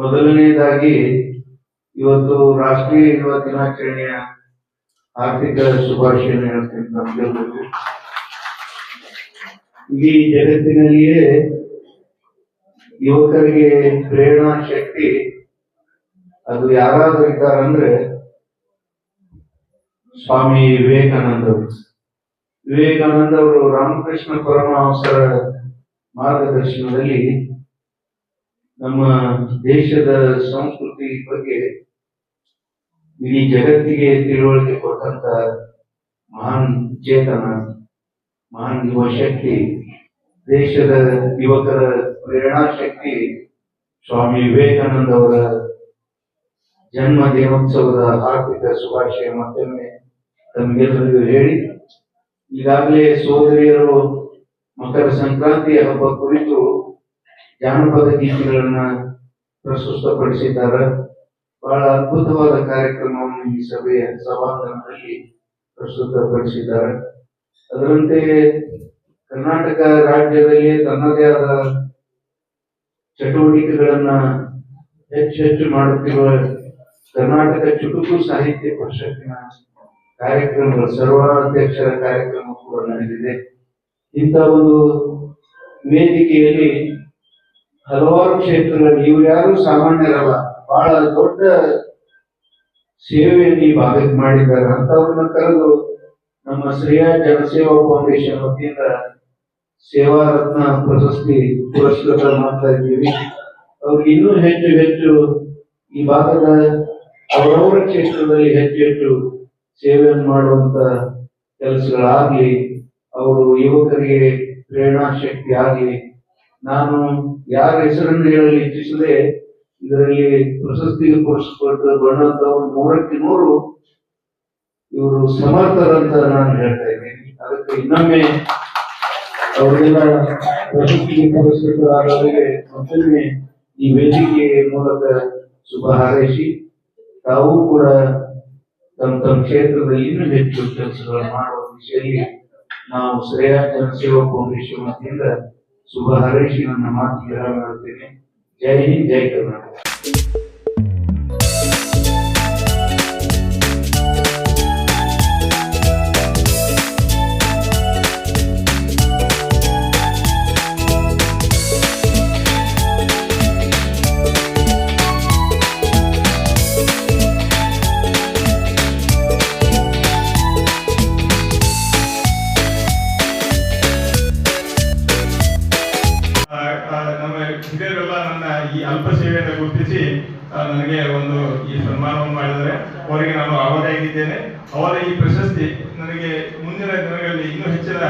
ಮೊದಲನೇದಾಗಿ ಇವತ್ತು ರಾಷ್ಟ್ರೀಯ ಯುವ ದಿನಾಚರಣೆಯ ಆರ್ಥಿಕ ಶುಭಾಶಯ ಹೇಳ್ತೀನಿ ತಮ್ಗೆಲ್ರಿಗೂ ಇಡೀ ಜಗತ್ತಿನಲ್ಲಿಯೇ ಯುವಕರಿಗೆ ಪ್ರೇರಣಾ ಶಕ್ತಿ ಅದು ಯಾರಾದ್ರೂ ಇದ್ದಾರಂದ್ರೆ ಸ್ವಾಮಿ ವಿವೇಕಾನಂದ ಅವರು. ವಿವೇಕಾನಂದ ಅವರು ರಾಮಕೃಷ್ಣ ಪರಮಹಂಸರ ಮಾರ್ಗದರ್ಶನದಲ್ಲಿ ನಮ್ಮ ದೇಶದ ಸಂಸ್ಕೃತಿ ಬಗ್ಗೆ ಇಡೀ ಜಗತ್ತಿಗೆ ತಿಳುವಳಿಕೆ ಕೊಟ್ಟಂತ ಮಹಾನ್ ಚೇತನ ಮಹಾನ್ ಯುವ ಶಕ್ತಿ ದೇಶದ ಯುವಕರ ಪ್ರೇರಣಾ ಶಕ್ತಿ ಸ್ವಾಮಿ ವಿವೇಕಾನಂದ ಅವರ ಜನ್ಮ ದಿನೋತ್ಸವದ ಆರ್ಥಿಕ ಶುಭಾಶಯ ಮತ್ತೊಮ್ಮೆ ತಮಗೆಲ್ಲರಿಗೂ ಹೇಳಿ. ಈಗಾಗಲೇ ಸೋದರಿಯರು ಮಕರ ಸಂಕ್ರಾಂತಿ ಹಬ್ಬ ಕುರಿತು ಜಾನಪದ ಗೀತೆಗಳನ್ನ ಪ್ರಸ್ತುತಪಡಿಸಿದ್ದಾರೆ. ಬಹಳ ಅದ್ಭುತವಾದ ಕಾರ್ಯಕ್ರಮವನ್ನು ಈ ಸಭೆಯ ಸಭಾಂಗಣದಲ್ಲಿ ಪ್ರಸ್ತುತಪಡಿಸಿದ್ದಾರೆ. ಅದರಂತೆ ಕರ್ನಾಟಕ ರಾಜ್ಯದಲ್ಲಿ ತನ್ನದೇ ಆದ ಚಟುವಟಿಕೆಗಳನ್ನ ಹೆಚ್ಚು ಮಾಡುತ್ತಿರುವ ಕರ್ನಾಟಕ ಚುಟುಕು ಸಾಹಿತ್ಯ ಪರಿಷತ್ತಿನ ಕಾರ್ಯಕ್ರಮಗಳು, ಸರ್ವಾಧ್ಯಕ್ಷರ ಕಾರ್ಯಕ್ರಮ ಕೂಡ ನಡೆದಿದೆ. ಇಂಥ ಒಂದು ವೇದಿಕೆಯಲ್ಲಿ ಹಲವಾರು ಕ್ಷೇತ್ರಗಳಲ್ಲಿ ಇವ್ರು ಯಾರು ಸಾಮಾನ್ಯರಲ್ಲ, ಬಹಳ ದೊಡ್ಡ ಸೇವೆಯನ್ನು ಈ ಮಾಡಿದ್ದಾರೆ. ಅಂತವ್ರನ್ನ ಕರೆದು ನಮ್ಮ ಶ್ರೇಯಾ ಜನಸೇವಾ ಫೌಂಡೇಶನ್ ವತಿಯಿಂದ ಸೇವಾ ರತ್ನ ಪ್ರಶಸ್ತಿ ಪುರಸ್ಕೃತ ಮಾಡ್ತಾ ಇದ್ದೀವಿ. ಅವ್ರಿಗೆ ಇನ್ನೂ ಹೆಚ್ಚು ಹೆಚ್ಚು ಈ ಭಾಗದ ಅವರವರ ಕ್ಷೇತ್ರದಲ್ಲಿ ಹೆಚ್ಚು ಹೆಚ್ಚು ಸೇವೆಯನ್ನು ಮಾಡುವಂತ ಕೆಲಸಗಳಾಗ್ಲಿ, ಅವರು ಯುವಕರಿಗೆ ಪ್ರೇರಣಾ ಶಕ್ತಿ ಆಗ್ಲಿ ನಾನು ಯಾರ ಹೆಸರನ್ನು ಹೇಳಲು ಇಚ್ಛಿಸದೆ ಇದರಲ್ಲಿ ಪ್ರಶಸ್ತಿಗೆ ಪುರಸ್ಕೃತ ಬಂದಂತವ್ರು ನೂರಕ್ಕೆ ನೂರು ಇವರು ಸಮರ್ಥರಂತ ನಾನು ಹೇಳ್ತಾ ಇದ್ದೀನಿ. ಅದಕ್ಕೆ ಇನ್ನೊಮ್ಮೆ ಅವರೆಲ್ಲ ಪ್ರಶಸ್ತಿಗೆ ಪುರಸ್ಕೃತರಾದವರಿಗೆ ಮತ್ತೊಮ್ಮೆ ಈ ವೇದಿಕೆ ಮೂಲಕ ಶುಭ ಹಾರೈಸಿ, ತಾವು ಕೂಡ ತಮ್ಮ ತಮ್ಮ ಕ್ಷೇತ್ರದಲ್ಲಿ ಇನ್ನೂ ಹೆಚ್ಚು ಕೆಲಸಗಳನ್ನು ಮಾಡುವ ದಿಶೆಯಲ್ಲಿ ನಾವು ಶ್ರೇಯಾ ಜನಸೇವಾ ಫೌಂಡೇಶನ್ ವತಿಯಿಂದ ಶುಭ ಹಾರೈಸಿ ನನ್ನ ಮಾತಿಗೆ ಹೇಳ್ತೇನೆ ಜೈ ಹಿಂದ್ ಜೈ ಕರ್ನಾಟಕ ನನಗೆ ಒಂದು ಈ ಸನ್ಮಾನವನ್ನು ಮಾಡಿದರೆ ಅವರಿಗೆ ನಾನು ಆಭಾರಿಯಾಗಿದ್ದೇನೆ ಅವರ ಈ ಪ್ರಶಸ್ತಿ ನನಗೆ ಮುಂದಿನ ದಿನಗಳಲ್ಲಿ ಇನ್ನೂ ಹೆಚ್ಚಿನ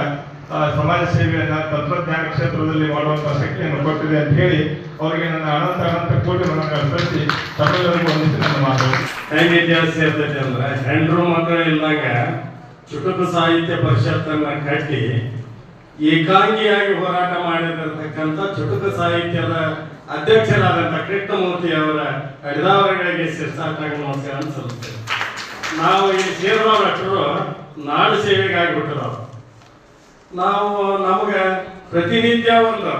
ಸಮಾಜ ಸೇವೆಯನ್ನು ತಂತ್ರಜ್ಞಾನ ಕ್ಷೇತ್ರದಲ್ಲಿ ಮಾಡುವಂತಹ ಶಕ್ತಿಯನ್ನು ಕೊಟ್ಟಿದೆ ಅಂತ ಹೇಳಿ ಅವರಿಗೆ ನನ್ನ ಅನಂತ ಅನಂತ ಕೋಟಿ ಅರ್ಪಿಸಿ ತಮ್ಮೆಲ್ಲರಿಗೂ ಒಂದಿಸಿ ನನ್ನ ಮಾತು ಹೆಂಗೆ ಇತಿಹಾಸ ಇರ್ತೈತೆ ಅಂದ್ರೆ ಹೆಂಡ್ರು ಮಕ್ಕಳು ಇಲ್ದಾಗ ಚುಟುಕು ಸಾಹಿತ್ಯ ಪರಿಷತ್ತನ್ನ ಕಟ್ಟಿ ಏಕಾಂಗಿಯಾಗಿ ಹೋರಾಟ ಮಾಡಿರತಕ್ಕಂಥ ಚುಟುಕು ಸಾಹಿತ್ಯದ ಅಧ್ಯಕ್ಷರಾದಂಥ ಕೃಷ್ಣಮೂರ್ತಿ ಅವರ ಅಡಿದಾವರಗಳಿಗೆ ಶಿರ್ಸಾಟಾಗಿ ನಮಸ್ಕಾರ ಸಲ್ಲಿಸ್ತೇವೆ ನಾವು ಈ ಸೇರುವ ಭಟ್ರು ನಾಡು ಸೇವೆಗಾಗಿ ಬಿಟ್ಟರು ನಾವು ನಮಗೆ ಪ್ರತಿನಿತ್ಯ ಒಂದು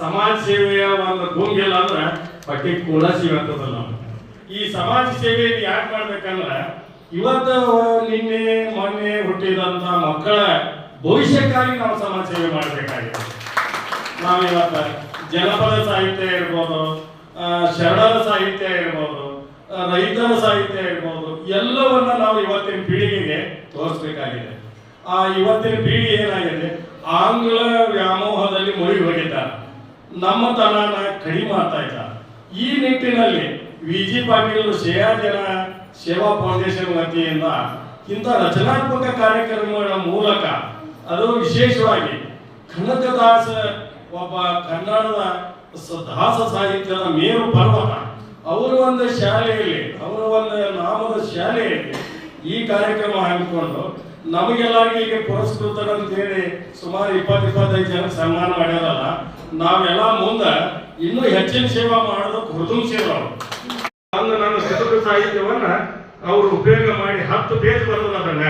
ಸಮಾಜ ಸೇವೆಯ ಒಂದು ಗುಂಗಿಲ್ಲ ಅಂದ್ರೆ ಪಟ್ಟಿ ಕೂಡ ಸಿಗತ್ತದಲ್ಲ ನಮ್ಗೆ. ಈ ಸಮಾಜ ಸೇವೆಯನ್ನು ಯಾಕೆ ಮಾಡ್ಬೇಕಂದ್ರೆ ಇವತ್ತು ನಿನ್ನೆ, ಮೊನ್ನೆ ಹುಟ್ಟಿದಂತ ಮಕ್ಕಳ ಭವಿಷ್ಯಕ್ಕಾಗಿ ನಾವು ಸಮಾಜ ಸೇವೆ ಮಾಡಬೇಕಾಗಿದೆ. ನಾವು ಇವತ್ತು ಜನಪದ ಸಾಹಿತ್ಯ ಇರ್ಬೋದು ಶರಣರ ಸಾಹಿತ್ಯ ಇರ್ಬೋದು ರೈತರ ಸಾಹಿತ್ಯ ಇರ್ಬೋದು, ಎಲ್ಲವನ್ನ ನಾವು ಇವತ್ತಿನ ಪೀಳಿಗೆಗೆ ತೋರಿಸ್ಬೇಕಾಗಿದೆ. ಆ ಇವತ್ತಿನ ಪೀಳಿಗೆ ಏನಾಗಿದೆ? ಆಂಗ್ಲ ವ್ಯಾಮೋಹದಲ್ಲಿ ಮುಳುಗಿ ಹೋಗಿದ್ದಾರೆ ನಮ್ಮ ತನನ ಕಡಿಮೆ ಮಾಡ್ತಾ ಇದ್ದಾರೆ ಈ ನಿಟ್ಟಿನಲ್ಲಿ ವಿ ಜಿ ಪಾಟೀಲ್ ಜನ ಸೇವಾ ಫೌಂಡೇಶನ್ ವತಿಯಿಂದ ಇಂಥ ರಚನಾತ್ಮಕ ಕಾರ್ಯಕ್ರಮಗಳ ಮೂಲಕ ಅದು ವಿಶೇಷವಾಗಿ ಕನಕದಾಸ ಒಬ್ಬ ಕನ್ನಡದ ದಾಸ ಸಾಹಿತ್ಯದ ಮೇರು ಪರ್ವತ. ಅವರ ಒಂದು ಶಾಲೆಯಲ್ಲಿ, ಅವರ ಒಂದು ನಾಮದ ಶಾಲೆಯಲ್ಲಿ ಈ ಕಾರ್ಯಕ್ರಮ ಹಮ್ಮಿಕೊಂಡು ನಮಗೆಲ್ಲರಿಗೆ ಈಗ ಪುರಸ್ಕೃತರಂತ ಹೇಳಿ ಸುಮಾರು ಇಪ್ಪತ್ತು, ಇಪ್ಪತ್ತೈದು ಜನ ಸನ್ಮಾನ ಮಾಡ್ಯಾರಲ್ಲ, ನಾವೆಲ್ಲ ಮುಂದೆ ಇನ್ನೂ ಹೆಚ್ಚಿನ ಸೇವಾ ಮಾಡೋದಕ್ಕೆ ಹೃದು ಸೇವಾ ಅಂದು ನನ್ನ ಸಾಹಿತ್ಯವನ್ನ ಅವರು ಉಪಯೋಗ ಮಾಡಿ ಹತ್ತು ಪೇಜ್ ಬರ್ತದೆ ಅದನ್ನ.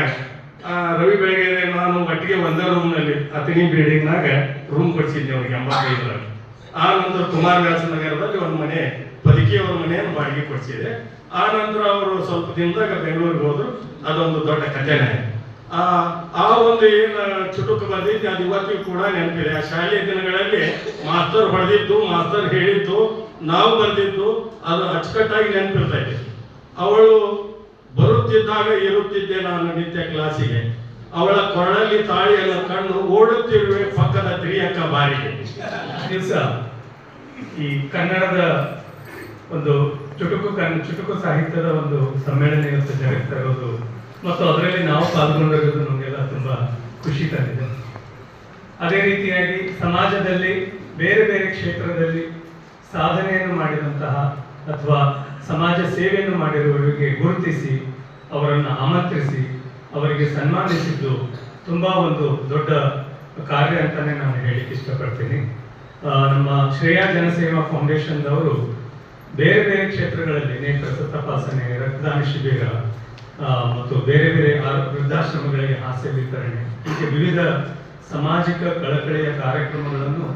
ರವಿ ಬೆಳಗ್ಗೆ ನಾನು ಒಟ್ಟಿಗೆ ಒಂದೇ ರೂಮ್ನಲ್ಲಿ ಅತಿನಿ ಬಿಲ್ಡಿಂಗ್ನಾಗ ರೂಮ್ ಕೊಡಿಸಿದ್ದೆ ಅವ್ರಿಗೆ ಎಂಬತ್ತೈದರಲ್ಲಿ. ಆ ನಂತರ ಕುಮಾರವ್ಯಾಸ ನಗರದಲ್ಲಿ ಒಂದು ಮನೆ, ಪದಕಿಯವರ ಮನೆಯನ್ನು ಬಾಡಿಗೆ ಕೊಡಿಸಿದೆ. ಆ ನಂತರ ಅವರು ಸ್ವಲ್ಪ ದಿನದಾಗ ಬೆಂಗಳೂರಿಗೆ ಹೋದ್ರು. ಅದೊಂದು ದೊಡ್ಡ ಕಥೆನೇ ಆ ಆ ಒಂದು ಏನು ಚುಟುಕು ಬಂದಿದ್ದು ಅದು ಇವತ್ತಿಗೂ ಕೂಡ ನೆನಪಿದೆ. ಆ ಶಾಲೆಯ ದಿನಗಳಲ್ಲಿ ಮಾಸ್ತರ್ ಹೊಡೆದಿದ್ದು, ಮಾಸ್ತರ್ ಹೇಳಿದ್ದು, ನಾವು ಬಂದಿದ್ದು ಅದು ಅಚ್ಚುಕಟ್ಟಾಗಿ ನೆನಪಿರ್ತೈತೆ ಅವಳು ಬರುತ್ತಿದ್ದಾಗ ಇರುತ್ತಿದ್ದೆ ನಾನು ನಿತ್ಯ ಕ್ಲಾಸಿಗೆ. ಅವಳ ಕೊರಳಲ್ಲಿ ತಾಳಿಯನ್ನು ಕಣ್ಣು ಓಡುತ್ತಿರುವೆ ಪಕ್ಕದ ತ್ರಿಯಕ್ಕ ಬಾರಿಗೆ. ಈ ಕನ್ನಡದ ಒಂದು ಚುಟುಕು ಕನ್, ಚುಟುಕು ಸಾಹಿತ್ಯದ ಒಂದು ಸಮ್ಮೇಳನ ಇವತ್ತು ಜಗತ್ತಾ ಇರೋದು ಮತ್ತು ಅದರಲ್ಲಿ ನಾವು ಪಾಲ್ಗೊಂಡಿರೋದು ನಮಗೆಲ್ಲ ತುಂಬಾ ಖುಷಿ ತಂದಿದೆ. ಅದೇ ರೀತಿಯಾಗಿ ಸಮಾಜದಲ್ಲಿ ಬೇರೆ ಬೇರೆ ಕ್ಷೇತ್ರದಲ್ಲಿ ಸಾಧನೆಯನ್ನು ಮಾಡಿದಂತಹ ಅಥವಾ ಸಮಾಜ ಸೇವೆಯನ್ನು ಮಾಡಿರುವವರಿಗೆ ಗುರುತಿಸಿ, ಅವರನ್ನು ಆಮಂತ್ರಿಸಿ, ಅವರಿಗೆ ಸನ್ಮಾನಿಸಿದ್ದು ತುಂಬ ಒಂದು ದೊಡ್ಡ ಕಾರ್ಯ ಅಂತಾನೆ ನಾನು ಹೇಳಿಕ್ಕೆ ಇಷ್ಟಪಡ್ತೀನಿ. ನಮ್ಮ ಶ್ರೇಯಾ ಜನಸೇವಾ ಫೌಂಡೇಶನ್ದವರು ಬೇರೆ ಬೇರೆ ಕ್ಷೇತ್ರಗಳಲ್ಲಿ ನೇತ್ರ ತಪಾಸಣೆ ರಕ್ತದಾನ ಶಿಬಿರ ಮತ್ತು ಬೇರೆ ಬೇರೆ ವೃದ್ಧಾಶ್ರಮಗಳಿಗೆ ಹಾಸ್ಯ ವಿತರಣೆ, ಹೀಗೆ ವಿವಿಧ ಸಾಮಾಜಿಕ ಕಳಕಳಿಯ ಕಾರ್ಯಕ್ರಮಗಳನ್ನು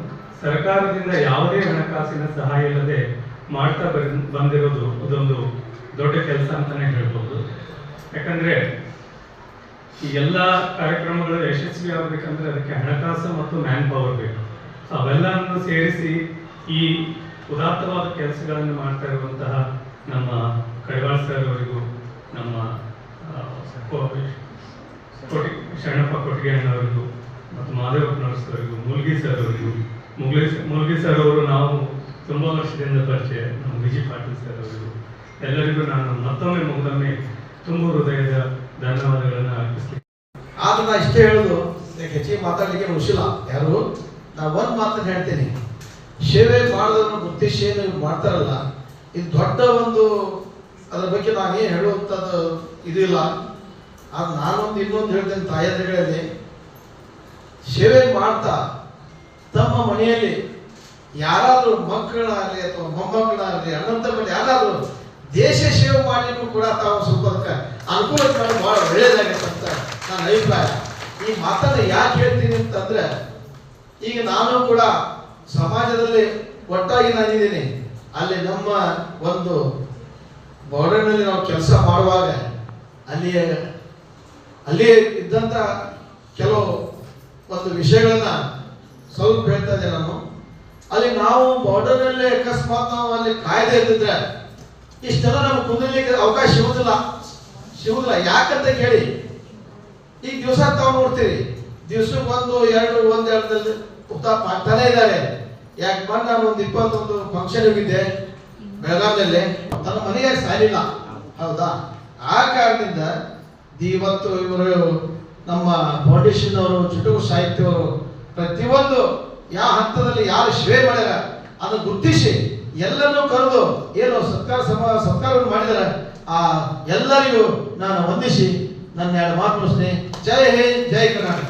ಸರ್ಕಾರದಿಂದ ಯಾವುದೇ ಹಣಕಾಸಿನ ಸಹಾಯ ಇಲ್ಲದೆ ಮಾಡ್ತಾ ಬಂದಿರೋದು ಅದೊಂದು ದೊಡ್ಡ ಕೆಲಸ ಅಂತಾನೆ ಹೇಳ್ಬೋದು. ಯಾಕಂದ್ರೆ ಈ ಎಲ್ಲ ಕಾರ್ಯಕ್ರಮಗಳು ಯಶಸ್ವಿ ಆಗಬೇಕಂದ್ರೆ ಅದಕ್ಕೆ ಹಣಕಾಸು ಮತ್ತು ಮ್ಯಾನ್ ಪವರ್ ಬೇಕು ಅವೆಲ್ಲವನ್ನು ಸೇರಿಸಿ ಈ ಉದಾತ್ತವಾದ ಕೆಲಸಗಳನ್ನು ಮಾಡ್ತಾ ಇರುವಂತಹ ನಮ್ಮ ಕೈವಾಳ್ ಸರ್ ಅವರಿಗೂ ನಮ್ಮ ಕೋಟಿ, ಶರಣಪ್ಪ ಕೊಟ್ಟಿಗೆ ಅಣ್ಣವರಿಗೂ ಮತ್ತು ಮಾದೇವಪ್ಪನವ್ರ ಸರ್ ಅವರಿಗೂ, ಮುಲ್ಗಿ ಸರ್ ಅವರಿಗೂ ಮುಲ್ಗಿ ಮುಲ್ಗಿ ಸರ್ ಅವರು ನಾವು ತುಂಬಾ ವರ್ಷದಿಂದ ಪರಿಚಯ. ನಮ್ಮ ವಿಜಿ ಪಾಟೀಲ್ ಸರ್ ಅವರಿಗೂ ಎಲ್ಲರಿಗೂ ನಾನು ಮತ್ತೊಮ್ಮೆ ಮುಗ್ದೊಮ್ಮೆ ತುಂಬ ಹೃದಯದ ಧನ್ಯವಾದಗಳನ್ನು ಅರ್ಪಿಸ್ತೀನಿ. ಆದ್ರೆ ನಾ ಇಷ್ಟೇ ಹೇಳುದು ಹೆಚ್ಚಿಗೆ ಮಾತಾಡ್ಲಿಕ್ಕೆ ಹುಷಿಲ್ಲ. ಯಾರು? ನಾ ಒಂದ್ ಮಾತನ್ನ ಹೇಳ್ತೀನಿ. ಸೇವೆ ಮಾಡೋದನ್ನು ಗುರುತಿಸಿ ಸೇವೆ ಮಾಡ್ತಾರಲ್ಲ, ಇದು ದೊಡ್ಡ ಒಂದು ಅದ್ರ ಬಗ್ಗೆ ನಾನೇನು ಹೇಳುವಂಥದ್ದು ಇದು ಇಲ್ಲ. ಅದು ನಾನೊಂದು ಇನ್ನೊಂದು ಹೇಳ್ತೇನೆ ತಾಯಂದ್ರಲ್ಲಿ ಸೇವೆ ಮಾಡ್ತಾ ತಮ್ಮ ಮನೆಯಲ್ಲಿ ಯಾರಾದ್ರೂ ಮಕ್ಕಳಾಗಲಿ ಅಥವಾ ಮೊಮ್ಮಕ್ಕಳಾಗಲಿ ಅಣ್ಣನ ತಮ್ಮಲ್ಲಿ ಯಾರಾದ್ರೂ ದೇಶ ಸೇವೆ ಮಾಡಿದ್ರು ಕೂಡ ತಾವು ಸ್ವಲ್ಪ ಅನುಕೂಲ ಮಾಡಿ ಭಾಳ ಒಳ್ಳೇದಾಗತ್ತೆ ಅಂತ ನನ್ನ ಅಭಿಪ್ರಾಯ. ಈ ಮಾತನ್ನು ಯಾಕೆ ಹೇಳ್ತೀನಿ ಅಂತಂದ್ರೆ, ಈಗ ನಾನು ಕೂಡ ಸಮಾಜದಲ್ಲಿ ಒಟ್ಟಾಗಿ ನಾನಿದ್ದೀನಿ. ಅಲ್ಲಿ ನಮ್ಮ ಒಂದು ಬಾರ್ಡರ್ನಲ್ಲಿ ನಾವು ಕೆಲಸ ಮಾಡುವಾಗ ಅಲ್ಲಿ ಅಲ್ಲಿ ಇದ್ದಂಥ ಕೆಲವು ಒಂದು ವಿಷಯಗಳನ್ನು ಸ್ವಲ್ಪ ಹೇಳ್ತಾ ಇದ್ದೆ ನಾನು. ಅಲ್ಲಿ ನಾವು ಬಾರ್ಡರ್ನಲ್ಲಿ ಅಕಸ್ಮಾತ್ ನಾವು ಅಲ್ಲಿ ಕಾಯ್ದೆ ಇದ್ದಿದ್ರೆ ಇಷ್ಟೆಲ್ಲ ನಮ್ಗೆ ಕುಂದಲಿಕ್ಕೆ ಅವಕಾಶ ಸಿಗುದಿಲ್ಲ. ಸಿಗುದಿಲ್ಲ. ಯಾಕಂತ ಕೇಳಿ ಈಗ ದಿವಸ ತಾವು ನೋಡ್ತೀರಿ, ದಿವ್ಸಕ್ಕೆ ಒಂದು, ಎರಡು, ಒಂದ್ ಎರಡದಲ್ಲಿ ಉತ್ತಾಪ ಆಗ್ತಾನೆ ಇದ್ದಾರೆ ಯಾಕೆ ಬಂದು ನಾನು ಒಂದು ಇಪ್ಪತ್ತೊಂದು ಫಂಕ್ಷನ್ ಹೋಗಿದ್ದೆ, ಬೆಳಗಾವಿಯಲ್ಲಿ. ನನ್ನ ಮನೆಗೆ ಸಾಲಿಲ್ಲ ಹೌದಾ? ಆ ಕಾರಣದಿಂದ ಇವತ್ತು ಇವರು ನಮ್ಮ ಫೌಂಡೇಶನ್ ಅವರು, ಚುಟುಕು ಸಾಹಿತ್ಯವರು ಪ್ರತಿಯೊಂದು ಯಾವ ಹಂತದಲ್ಲಿ ಯಾರು ಸೇವೆ ಮಾಡ್ಯಾರ ಅದನ್ನು ಗುರುತಿಸಿ ಎಲ್ಲರನ್ನೂ ಕರೆದು ಏನು ಸತ್ಕಾರ ಸಮ, ಸತ್ಕಾರವನ್ನು ಮಾಡಿದರೆ, ಆ ಎಲ್ಲರಿಗೂ ನಾನು ವಂದಿಸಿ ನನ್ನ ಎರಡು ಮಾತು ಸ್ನೇಹಿ ಜೈ ಹೇ ಜೈ ಕರ್ನಾಟಕ.